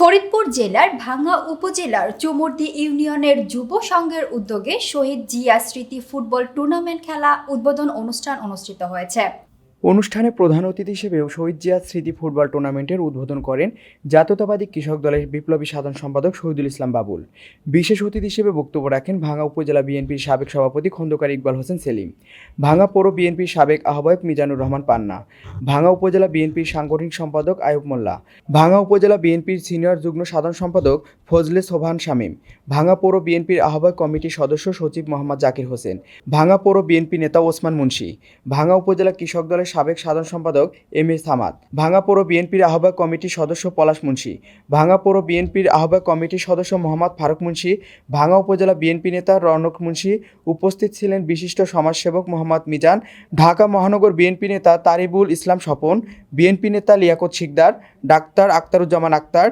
ফরিদপুর জেলার ভাঙ্গা উপজেলার চুমুরদি ইউনিয়নের যুব সংঘের উদ্যোগে শহীদ জিয়া স্মৃতি ফুটবল টুর্নামেন্ট খেলা উদ্বোধন অনুষ্ঠান অনুষ্ঠিত হয়েছে। অনুষ্ঠানে প্রধান অতিথি হিসেবে শহীদ জিয়াদ স্মৃতি ফুটবল টুর্নামেন্টের উদ্বোধন করেন জাতীয়তাবাদী কৃষক দলের বিপ্লবী সাধারণ সম্পাদক শহীদুল ইসলাম বাবুল। বিশেষ অতিথি হিসেবে বক্তব্য রাখেন ভাঙ্গা উপজেলা বিএনপির সাবেক সভাপতি খন্দকার ইকবাল হোসেন সেলিম, ভাঙ্গা পৌর বিএনপির সাবেক আহ্বায়ক মিজানুর রহমান পান্না, ভাঙ্গা উপজেলা বিএনপির সাংগঠনিক সম্পাদক আয়ুব মোল্লা, ভাঙ্গা উপজেলা বিএনপির সিনিয়র যুগ্ম সাধারণ সম্পাদক ফজলে সোভান শামীম, ভাঙ্গা পৌর বিএনপির আহ্বায়ক কমিটির সদস্য সচিব মোহাম্মদ জাকির হোসেন, ভাঙ্গা পৌর বিএনপি নেতা ওসমান মুন্সি, ভাঙ্গা উপজেলা কৃষক দলের সাবেক সাধারণ সম্পাদক এম এ সামাদ ভাঙ্গা পৌর বিএনপির আহ্বায়ক কমিটির সদস্য পলাশ মুন্সী। ভাঙ্গা পৌর বিএনপির আহ্বায়ক কমিটির সদস্য মোহাম্মদ ফারুক মুন্সি। ভাঙ্গা উপজেলা বিএনপি নেতা রনক মুন্সী। উপস্থিত ছিলেন বিশিষ্ট সমাজসেবক মোহাম্মদ মিজান। ঢাকা মহানগর বিএনপি নেতা তারিবুল ইসলাম স্বপন। বিএনপি নেতা লিয়াকত শিকদার, ডাক্তার আক্তারুজ্জামান আক্তার।